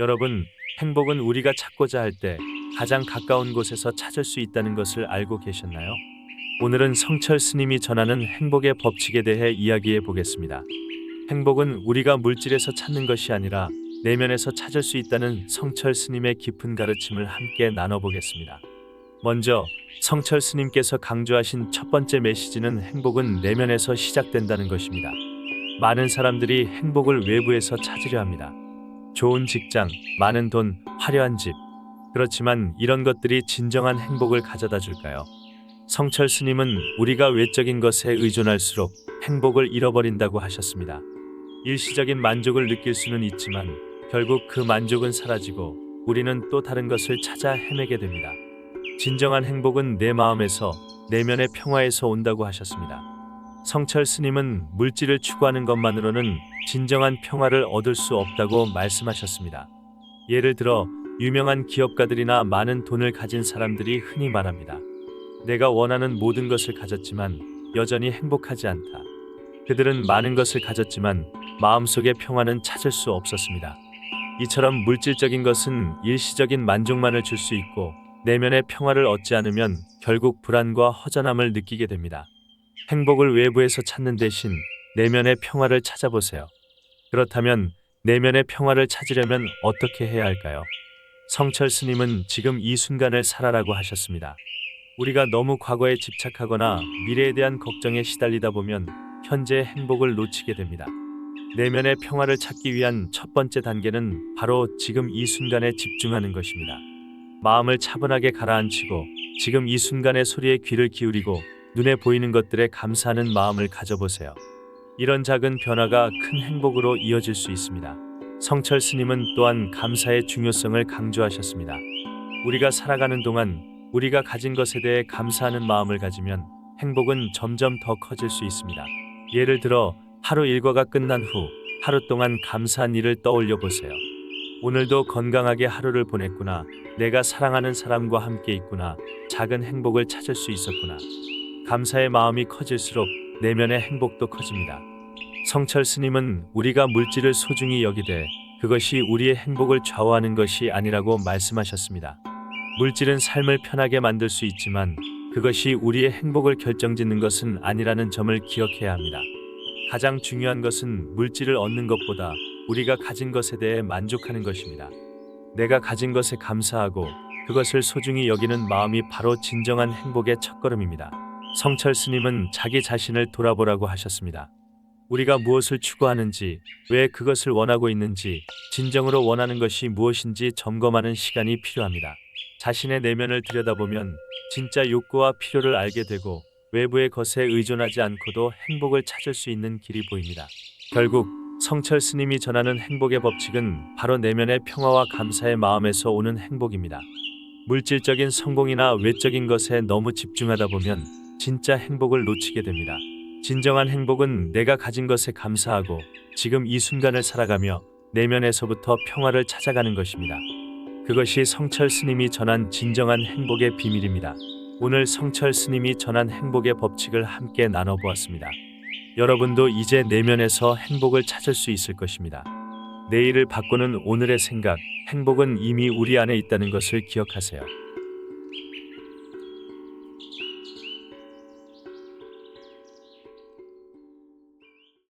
여러분, 행복은 우리가 찾고자 할 때 가장 가까운 곳에서 찾을 수 있다는 것을 알고 계셨나요? 오늘은 성철 스님이 전하는 행복의 법칙에 대해 이야기해 보겠습니다. 행복은 우리가 물질에서 찾는 것이 아니라 내면에서 찾을 수 있다는 성철 스님의 깊은 가르침을 함께 나눠보겠습니다. 먼저 성철 스님께서 강조하신 첫 번째 메시지는 행복은 내면에서 시작된다는 것입니다. 많은 사람들이 행복을 외부에서 찾으려 합니다. 좋은 직장, 많은 돈, 화려한 집. 그렇지만 이런 것들이 진정한 행복을 가져다 줄까요? 성철 스님은 우리가 외적인 것에 의존할수록 행복을 잃어버린다고 하셨습니다. 일시적인 만족을 느낄 수는 있지만 결국 그 만족은 사라지고 우리는 또 다른 것을 찾아 헤매게 됩니다. 진정한 행복은 내 마음에서 내면의 평화에서 온다고 하셨습니다. 성철 스님은 물질을 추구하는 것만으로는 진정한 평화를 얻을 수 없다고 말씀하셨습니다. 예를 들어 유명한 기업가들이나 많은 돈을 가진 사람들이 흔히 말합니다. 내가 원하는 모든 것을 가졌지만 여전히 행복하지 않다. 그들은 많은 것을 가졌지만 마음속의 평화는 찾을 수 없었습니다. 이처럼 물질적인 것은 일시적인 만족만을 줄 수 있고 내면의 평화를 얻지 않으면 결국 불안과 허전함을 느끼게 됩니다. 행복을 외부에서 찾는 대신 내면의 평화를 찾아보세요. 그렇다면 내면의 평화를 찾으려면 어떻게 해야 할까요? 성철 스님은 지금 이 순간을 살아라고 하셨습니다. 우리가 너무 과거에 집착하거나 미래에 대한 걱정에 시달리다 보면 현재의 행복을 놓치게 됩니다. 내면의 평화를 찾기 위한 첫 번째 단계는 바로 지금 이 순간에 집중하는 것입니다. 마음을 차분하게 가라앉히고 지금 이 순간의 소리에 귀를 기울이고 눈에 보이는 것들에 감사하는 마음을 가져보세요. 이런 작은 변화가 큰 행복으로 이어질 수 있습니다. 성철 스님은 또한 감사의 중요성을 강조하셨습니다. 우리가 살아가는 동안 우리가 가진 것에 대해 감사하는 마음을 가지면 행복은 점점 더 커질 수 있습니다. 예를 들어 하루 일과가 끝난 후 하루 동안 감사한 일을 떠올려 보세요. 오늘도 건강하게 하루를 보냈구나. 내가 사랑하는 사람과 함께 있구나. 작은 행복을 찾을 수 있었구나. 감사의 마음이 커질수록 내면의 행복도 커집니다. 성철 스님은 우리가 물질을 소중히 여기되 그것이 우리의 행복을 좌우하는 것이 아니라고 말씀하셨습니다. 물질은 삶을 편하게 만들 수 있지만 그것이 우리의 행복을 결정짓는 것은 아니라는 점을 기억해야 합니다. 가장 중요한 것은 물질을 얻는 것보다 우리가 가진 것에 대해 만족하는 것입니다. 내가 가진 것에 감사하고 그것을 소중히 여기는 마음이 바로 진정한 행복의 첫걸음입니다. 성철 스님은 자기 자신을 돌아보라고 하셨습니다. 우리가 무엇을 추구하는지, 왜 그것을 원하고 있는지, 진정으로 원하는 것이 무엇인지 점검하는 시간이 필요합니다. 자신의 내면을 들여다보면 진짜 욕구와 필요를 알게 되고 외부의 것에 의존하지 않고도 행복을 찾을 수 있는 길이 보입니다. 결국 성철 스님이 전하는 행복의 법칙은 바로 내면의 평화와 감사의 마음에서 오는 행복입니다. 물질적인 성공이나 외적인 것에 너무 집중하다 보면 진짜 행복을 놓치게 됩니다. 진정한 행복은 내가 가진 것에 감사하고 지금 이 순간을 살아가며 내면에서부터 평화를 찾아가는 것입니다. 그것이 성철 스님이 전한 진정한 행복의 비밀입니다. 오늘 성철 스님이 전한 행복의 법칙을 함께 나눠보았습니다. 여러분도 이제 내면에서 행복을 찾을 수 있을 것입니다. 내일을 바꾸는 오늘의 생각, 행복은 이미 우리 안에 있다는 것을 기억하세요.